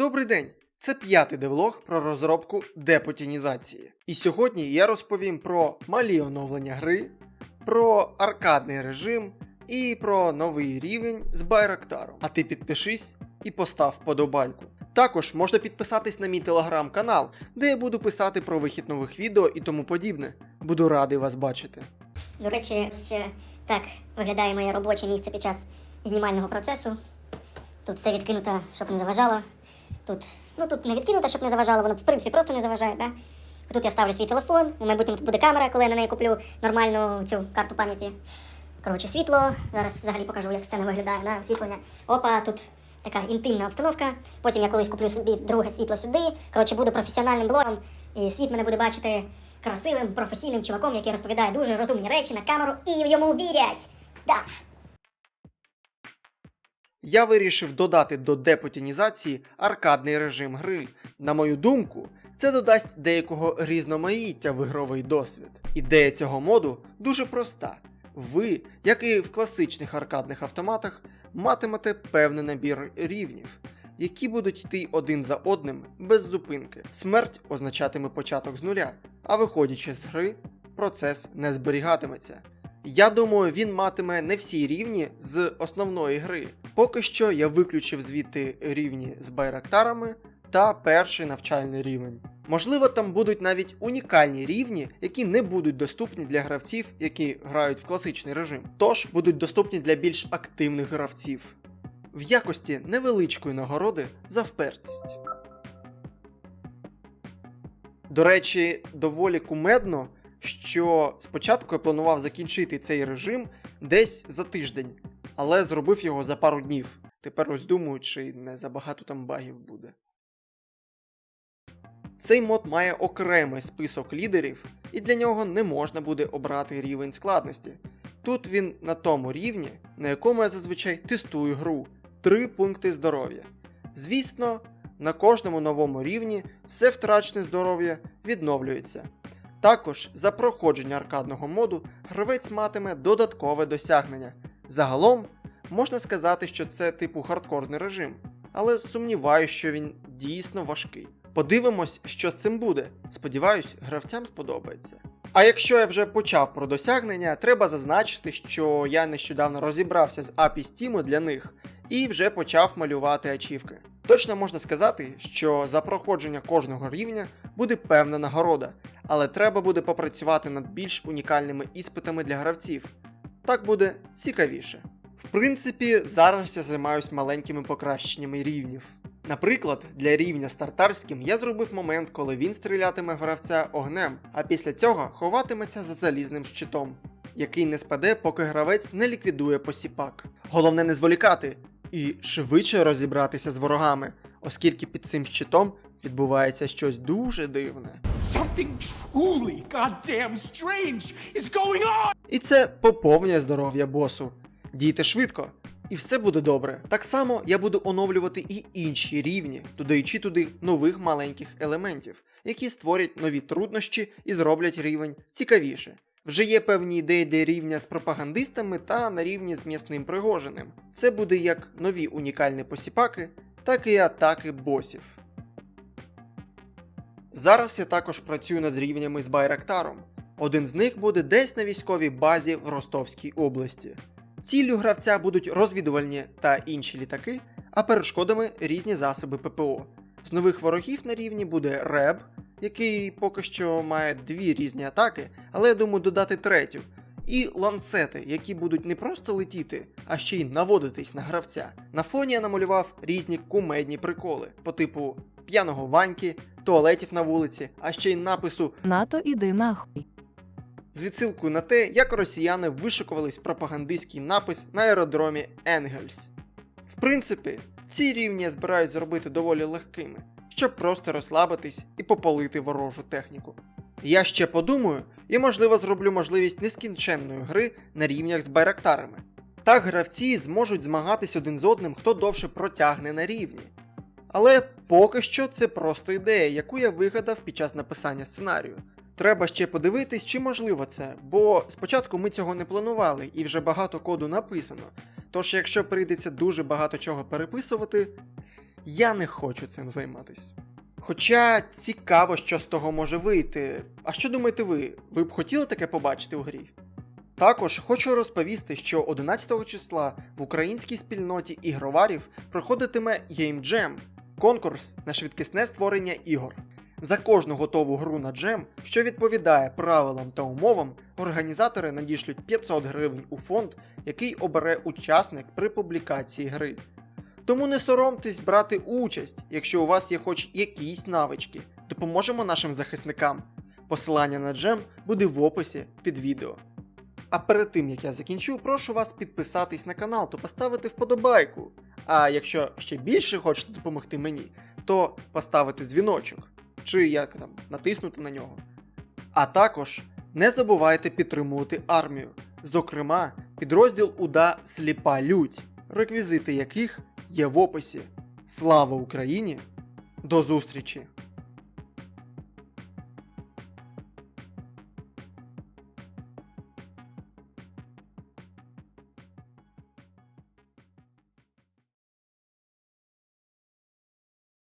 Добрий день! Це п'ятий девлог про розробку депутінізації. І сьогодні я розповім про малі оновлення гри, про аркадний режим і про новий рівень з Байрактаром. А ти підпишись і постав вподобайку. Також можна підписатись на мій телеграм-канал, де я буду писати про вихід нових відео і тому подібне. Буду радий вас бачити. До речі, ось так виглядає моє робоче місце під час знімального процесу. Тут все відкинуто, щоб не заважало. Тут, ну тут не відкинуто, щоб не заважало, воно в принципі просто не заважає. Да? Тут я ставлю свій телефон, у майбутньому тут буде камера, коли я на неї куплю нормальну цю карту пам'яті. Коротше, світло. Зараз взагалі покажу, як сцена виглядає, да? освітлення. Опа, тут така інтимна обстановка. Потім я колись куплю собі друге світло сюди. Коротше, буду професіональним блогом, і світ мене буде бачити красивим, професійним чуваком, який розповідає дуже розумні речі на камеру і йому вірять. Да. Я вирішив додати до депутінізації аркадний режим гри. На мою думку, це додасть деякого різноманіття в ігровий досвід. Ідея цього моду дуже проста. Ви, як і в класичних аркадних автоматах, матимете певний набір рівнів, які будуть йти один за одним без зупинки. Смерть означатиме початок з нуля, а виходячи з гри, процес не зберігатиметься. Я думаю, він матиме не всі рівні з основної гри. Поки що я виключив звідти рівні з байрактарами та перший навчальний рівень. Можливо, там будуть навіть унікальні рівні, які не будуть доступні для гравців, які грають в класичний режим, тож будуть доступні для більш активних гравців. В якості невеличкої нагороди за впертість. До речі, доволі кумедно, що спочатку я планував закінчити цей режим десь за тиждень, але зробив його за пару днів. Тепер ось думаю, чи не забагато там багів буде. Цей мод має окремий список лідерів, і для нього не можна буде обрати рівень складності. Тут він на тому рівні, на якому я зазвичай тестую гру 3 пункти здоров'я. Звісно, на кожному новому рівні все втрачене здоров'я відновлюється. Також за проходження аркадного моду гравець матиме додаткове досягнення. Загалом можна сказати, що це типу хардкорний режим, але сумніваюся, що він дійсно важкий. Подивимось, що з цим буде. Сподіваюсь, гравцям сподобається. А якщо я вже почав про досягнення, треба зазначити, що я нещодавно розібрався з API Steam для них і вже почав малювати ачівки. Точно можна сказати, що за проходження кожного рівня буде певна нагорода, але треба буде попрацювати над більш унікальними іспитами для гравців. Так буде цікавіше. В принципі, зараз я займаюсь маленькими покращеннями рівнів. Наприклад, для рівня стартарським я зробив момент, коли він стрілятиме гравця огнем, а після цього ховатиметься за залізним щитом, який не спаде, поки гравець не ліквідує посіпак. Головне не зволікати і швидше розібратися з ворогами, оскільки під цим щитом відбувається щось дуже дивне. Something truly goddamn strange is going on! І це поповнює здоров'я босу. Дійте швидко, і все буде добре. Так само я буду оновлювати і інші рівні, додаючи туди нових маленьких елементів, які створять нові труднощі і зроблять рівень цікавіше. Вже є певні ідеї для рівня з пропагандистами та на рівні з м'ясним пригоженим. Це буде як нові унікальні посіпаки, так і атаки босів. Зараз я також працюю над рівнями з Байрактаром. Один з них буде десь на військовій базі в Ростовській області. Ціллю гравця будуть розвідувальні та інші літаки, а перешкодами різні засоби ППО. З нових ворогів на рівні буде Реб, який поки що має дві різні атаки, але я думаю додати третю. І ланцети, які будуть не просто летіти, а ще й наводитись на гравця. На фоні я намалював різні кумедні приколи по типу п'яного ваньки, туалетів на вулиці, а ще й напису НАТО іди нахуй. з відсилкою на те, як росіяни вишикувались пропагандистський напис на аеродромі Енгельс. В принципі, ці рівні я збираюсь зробити доволі легкими, щоб просто розслабитись і пополити ворожу техніку. Я ще подумаю і, можливо, зроблю можливість нескінченної гри на рівнях з байрактарами. Так гравці зможуть змагатись один з одним, хто довше протягне на рівні. Але поки що це просто ідея, яку я вигадав під час написання сценарію. Треба ще подивитись, чи можливо це, бо спочатку ми цього не планували і вже багато коду написано. Тож, якщо прийдеться дуже багато чого переписувати, я не хочу цим займатись. Хоча цікаво, що з того може вийти. А що думаєте ви? Ви б хотіли таке побачити у грі? Також хочу розповісти, що 11 числа в українській спільноті ігроварів проходитиме Jam – конкурс на швидкісне створення ігор. За кожну готову гру на джем, що відповідає правилам та умовам, організатори надішлють 500 гривень у фонд, який обере учасник при публікації гри. Тому не соромтесь брати участь, якщо у вас є хоч якісь навички. Допоможемо нашим захисникам. Посилання на джем буде в описі під відео. А перед тим як я закінчу, прошу вас підписатись на канал та поставити вподобайку. А якщо ще більше хочете допомогти мені, то поставити дзвіночок чи як там натиснути на нього. А також не забувайте підтримувати армію, зокрема, підрозділ УДА Сліпа Лють, реквізити яких є в описі. Слава Україні! До зустрічі!